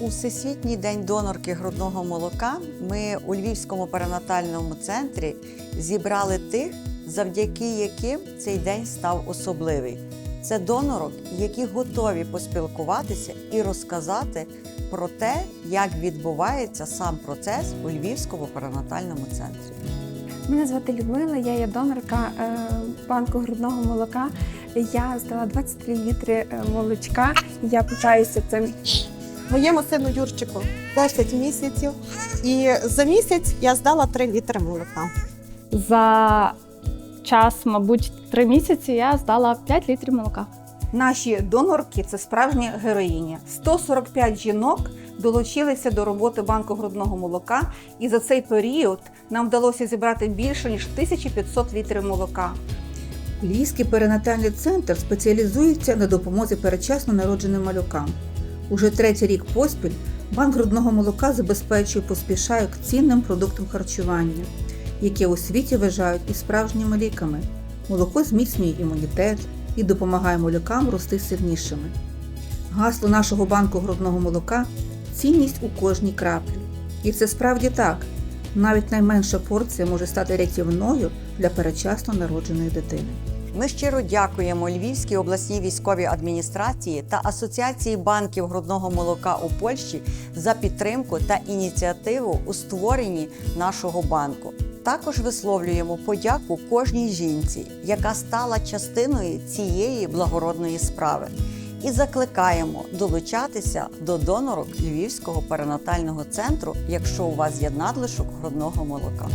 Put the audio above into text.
У Всесвітній день донорки грудного молока ми у Львівському перинатальному центрі зібрали тих, завдяки яким цей день став особливий. Це донорок, які готові поспілкуватися і розказати про те, як відбувається сам процес у Львівському перинатальному центрі. Мене звати Людмила, я є донорка е, банку грудного молока. Я здала 23 літри е, молочка. Я питаюся цим. Моєму сину Юрчику 10 місяців, і за місяць я здала 3 літри молока. За час, мабуть, три місяці я здала 5 літрів молока. Наші донорки це справжні героїні. 145 жінок долучилися до роботи банку грудного молока, і за цей період нам вдалося зібрати більше ніж 1500 літрів молока. Львівський перинатальний центр спеціалізується на допомозі передчасно народженим малюкам. Уже третій рік поспіль банк грудного молока забезпечує поспішає цінним продуктам харчування, які у світі вважають і справжніми ліками. Молоко зміцнює імунітет і допомагає малюкам рости сильнішими. Гасло нашого банку грудного молока цінність у кожній краплі. І це справді так. Навіть найменша порція може стати рятівною для передчасно народженої дитини. Ми щиро дякуємо Львівській обласній військовій адміністрації та Асоціації банків грудного молока у Польщі за підтримку та ініціативу у створенні нашого банку. Також висловлюємо подяку кожній жінці, яка стала частиною цієї благородної справи, і закликаємо долучатися до донорок Львівського перинатального центру, якщо у вас є надлишок грудного молока.